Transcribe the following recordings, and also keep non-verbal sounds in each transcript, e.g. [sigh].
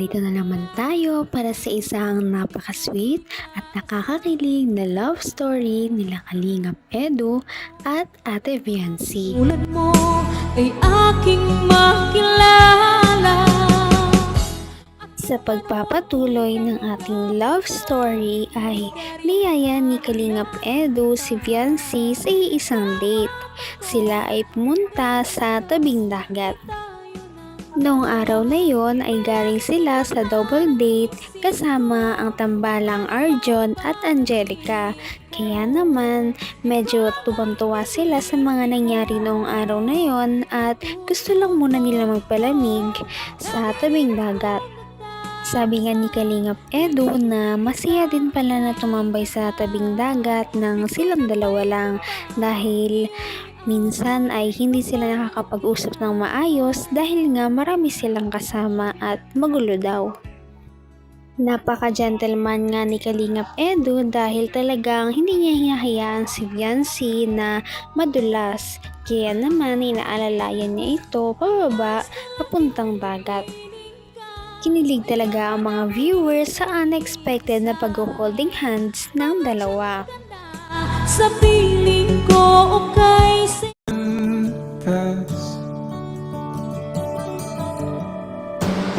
narito na naman tayo para sa isang napaka-sweet at nakakakilig na love story nila Kalingap Edu at Ate Viancy. Tulad mo ay aking makilala Sa pagpapatuloy ng ating love story ay niyaya ni Kalingap Edu si Viancy sa isang date. Sila ay pumunta sa tabing dagat. Noong araw na yon ay galing sila sa double date kasama ang tambalang Arjon at Angelica. Kaya naman medyo tuwang-tuwa sila sa mga nangyari noong araw na yon at gusto lang muna nila magpalamig sa tabing dagat. Sabi nga ni Kalingap Edu na masaya din pala na tumambay sa tabing dagat ng silang dalawa lang dahil minsan ay hindi sila nakakapag-usap ng maayos dahil nga marami silang kasama at magulo daw. Napaka-gentleman nga ni Kalingap Edu dahil talagang hindi niya hinahayaan si Viancy na madulas. Kaya naman inaalalayan niya ito pababa papuntang dagat. Kinilig talaga ang mga viewers sa unexpected na pag-holding hands ng dalawa. Sa piling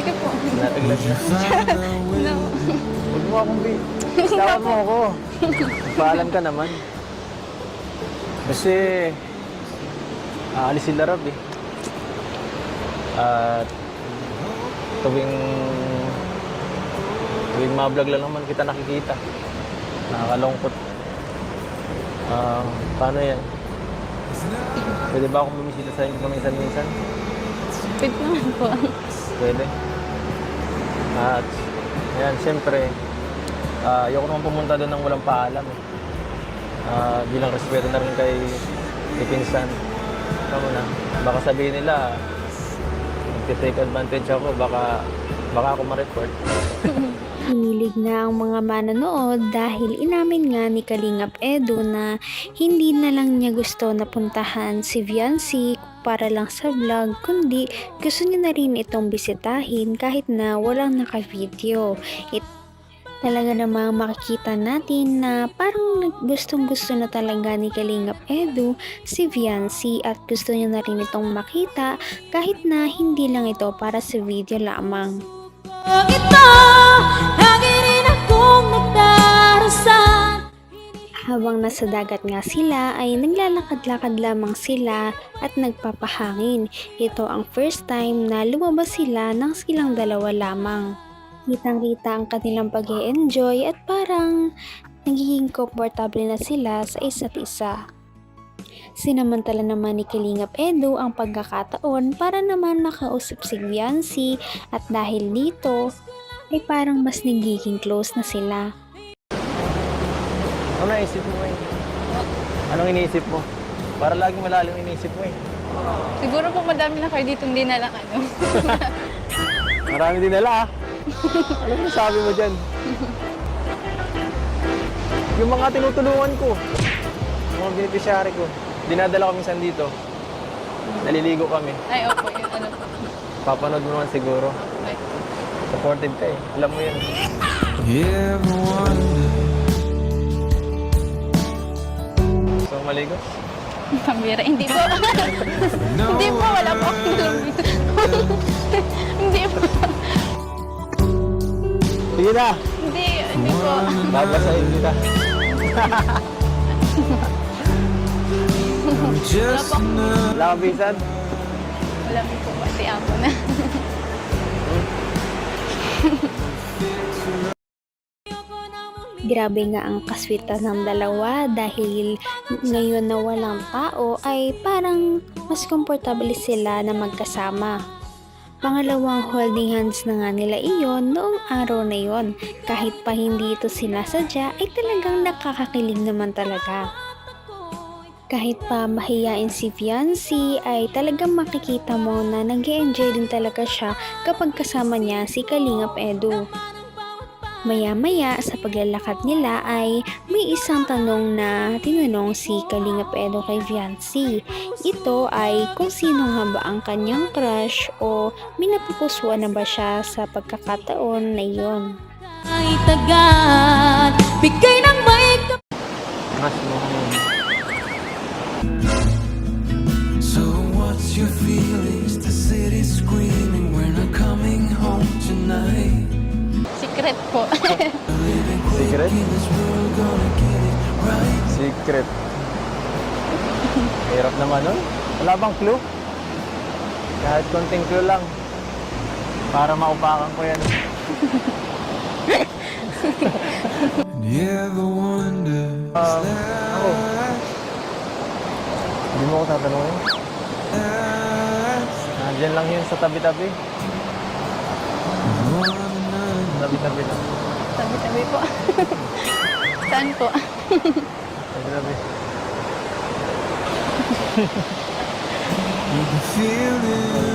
Sige po. Nataglag na. No. Huwag mo akong bi... Tawa mo ako. Paalam ka naman. Kasi... Aalis sila Rob eh. At... tuwing... Tuwing mga vlog lang naman kita nakikita. Nakakalungkot. Ah, paano yan? Pwede ba akong bumisita sa inyo paminsan-minsan? Wait naman po. Pwede. At, yan, siyempre, ah, ayoko naman pumunta doon ng walang paalam. Eh. Ah, bilang respeto na rin kay, kay Pinsan. Tama na. Baka sabihin nila, nagtitake advantage ako, baka, baka ako ma-report. [laughs] Hinilig na ang mga manonood dahil inamin nga ni Kalingap Edu na hindi na lang niya gusto na puntahan si Viancy para lang sa vlog kundi gusto niya na rin itong bisitahin kahit na walang naka-video. It, talaga namang makikita natin na parang gustong gusto na talaga ni Kalingap Edu si Viancy at gusto niya na rin itong makita kahit na hindi lang ito para sa video lamang. ito Habang nasa dagat nga sila ay naglalakad-lakad lamang sila at nagpapahangin. Ito ang first time na lumabas sila ng silang dalawa lamang. Kitang-kita ang kanilang pag enjoy at parang nagiging komportable na sila sa isa't isa. Sinamantala naman ni Kalingap Edu ang pagkakataon para naman makausap si Viancy at dahil dito ay parang mas nagiging close na sila. Ano naisip mo eh? Anong iniisip mo? Para laging malalim ang iniisip mo eh. Siguro po madami na kayo dito hindi na lang ano. [laughs] Marami din nila ah. ano mo sabi mo dyan? Yung mga tinutulungan ko, mga beneficiary ko, dinadala ko minsan dito. Naliligo kami. Ay, opo, yun ano po. Papanood mo naman siguro. Ay, Supportive ka eh. Alam mo yun. You ever wonder maligo? pambira. Hindi po. hindi po, wala po akong dito. hindi po. Sige na! Hindi, hindi po. Babasahin kita. just enough? Wala kang bisan? Wala po po. Pati ako na. Grabe nga ang kaswitan ng dalawa dahil ngayon na walang tao ay parang mas komportable sila na magkasama. Pangalawang holding hands na nga nila iyon noong araw na yon. Kahit pa hindi ito sinasadya ay talagang nakakakilig naman talaga. Kahit pa mahiyain si Fiancé ay talagang makikita mo na nag enjoy din talaga siya kapag kasama niya si Kalingap Edu. Maya-maya sa paglalakad nila ay may isang tanong na tinanong si Kalingap Edo kay Viancy. Ito ay kung sino nga ba ang kanyang crush o minapupusuan na ba siya sa pagkakataon na iyon. Ay tagat Bigay ng may Mas mo. So what's your feelings? The city's screaming, Secret po. Secret? Secret. Hirap naman nun. Wala bang clue? Kahit konting clue lang. Para maupakan ko yan. Um, ako. Hindi mo ko tatanungin. Nandiyan lang yun sa tabi-tabi. Tabi-tabi lang. [laughs] Tabi-tabi po. Saan po? Tabi-tabi. You can feel it.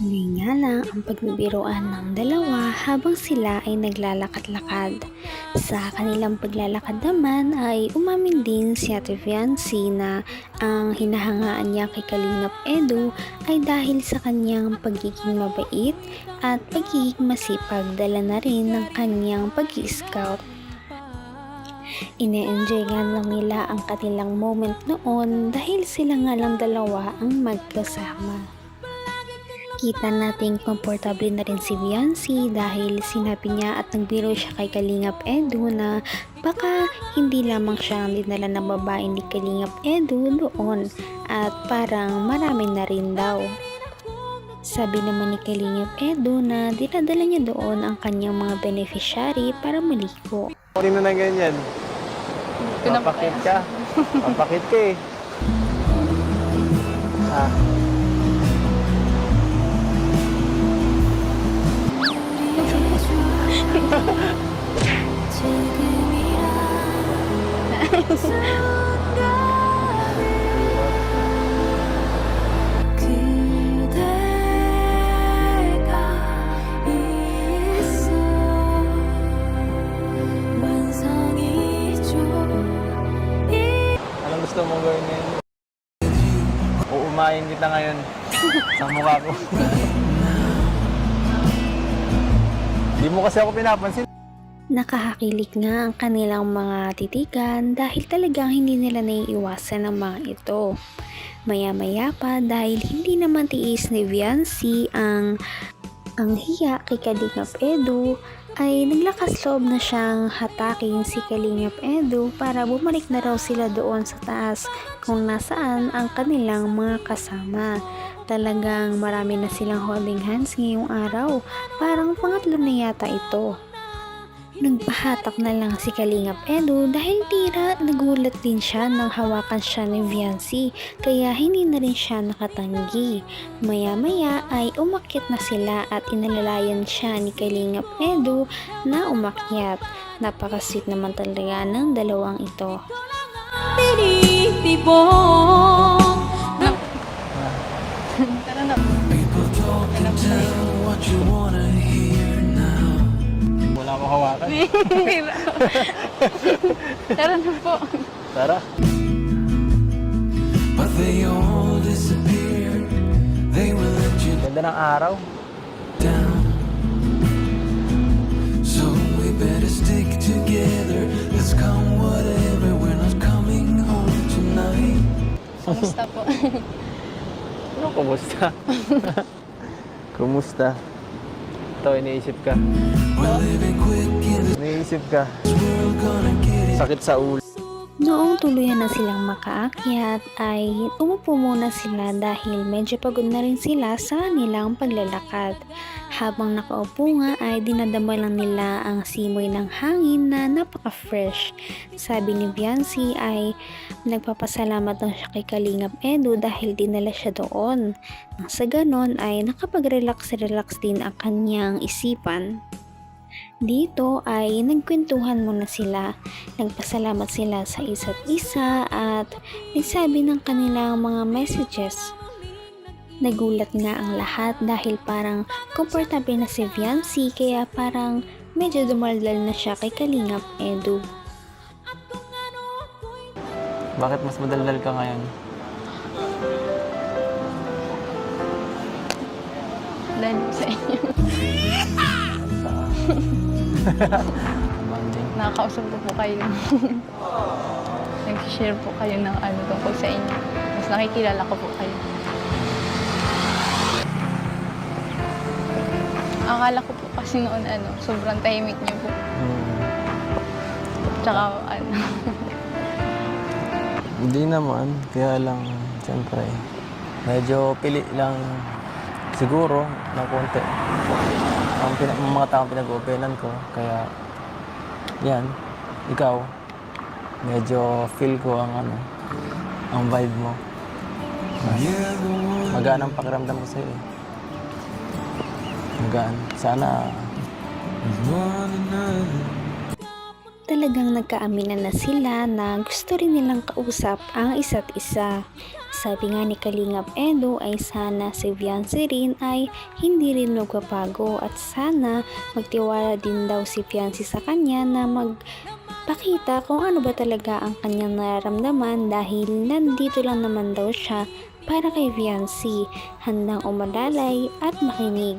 Huli nga lang ang pagbibiroan ng dalawa habang sila ay naglalakad-lakad. Sa kanilang paglalakad naman ay umamin din si Ate Fiancy na ang hinahangaan niya kay Kalingap Edu ay dahil sa kanyang pagiging mabait at pagiging masipag dala na rin ng kanyang pag-scout. Ine-enjoy nga lang nila ang kanilang moment noon dahil sila nga lang dalawa ang magkasama. Kita nating komportable na rin si Viancy dahil sinabi niya at nagbiro siya kay Kalingap Edu na baka hindi lamang siya ang dinala ng babae ni Kalingap Edu doon at parang marami na rin daw. Sabi naman ni Kalingap Edu na dinadala niya doon ang kanyang mga beneficiary para maliko. Mo na ganyan. Na po Papakit ka. Papakit ka eh. Ah. [laughs] Anong gusto mong gawin ngayon? Uumayin kita ngayon sa mukha ko. [laughs] Di mo kasi ako pinapansin. Nakahakilig nga ang kanilang mga titigan dahil talagang hindi nila naiiwasan ang mga ito. Maya-maya pa dahil hindi naman tiis ni Viancy ang ang hiya kay Kalingap Edu ay naglakas loob na siyang hatakin si Kalingap Edu para bumalik na raw sila doon sa taas kung nasaan ang kanilang mga kasama. Talagang marami na silang holding hands ngayong araw. Parang pangatlo na yata ito. Nagpahatak na lang si Kalingap Edu dahil tira nagulat din siya nang hawakan siya ni Viancy kaya hindi na rin siya nakatanggi. Maya-maya ay umakyat na sila at inalalayan siya ni Kalingap Edu na umakyat. Napakasweet naman talaga ng dalawang ito. tinitibong Tara na. People talk and tell what you wanna. Ko hawakan. [laughs] Tara na po. Tara. But they all disappeared. They will let you Ganda ng araw. down. So we better stick together. Let's come whatever. We're not coming home tonight. Kamusta po? Ano, [laughs] kumusta? [laughs] kumusta? Ito, iniisip ka. Iniisip ka. Sakit sa ulo. Noong tuluyan na silang makaakyat ay umupo muna sila dahil medyo pagod na rin sila sa kanilang paglalakad. Habang nakaupo nga ay dinadama lang nila ang simoy ng hangin na napaka-fresh. Sabi ni Biancy ay nagpapasalamat lang siya kay Kalingap Edu dahil dinala siya doon. Nang sa ganon ay nakapag-relax-relax din ang kanyang isipan. Dito ay nagkwentuhan muna sila. Nagpasalamat sila sa isa't isa at nagsabi ng kanilang mga messages. Nagulat nga ang lahat dahil parang komportable na si Viancy kaya parang medyo dumaldal na siya kay Kalingap Edu. Bakit mas madaldal ka ngayon? Dahil po sa inyo. Nakakausap ko po kayo. Nag-share po kayo ng ano tungkol sa inyo. Mas nakikilala ko po kayo. Akala ko po kasi noon ano, sobrang tahimik niyo po. Hmm. Tsaka ano, [laughs] Hindi naman. Kaya lang, siyempre, medyo pili lang siguro ng konti. Ang, pina- ang mga taong pinag-openan ko. Kaya, yan, ikaw, medyo feel ko ang ano, ang vibe mo. One Magaan ang pakiramdam ko sa'yo. eh. Magaan. Sana. Talagang nagkaaminan na sila na gusto rin nilang kausap ang isa't isa. Sabi nga ni Kalingap Edo ay sana si Fiancé rin ay hindi rin magpapago at sana magtiwala din daw si Fiancé sa kanya na magpakita kung ano ba talaga ang kanyang nararamdaman dahil nandito lang naman daw siya para kay Fiancé, handang umadalay at makinig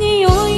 你永远。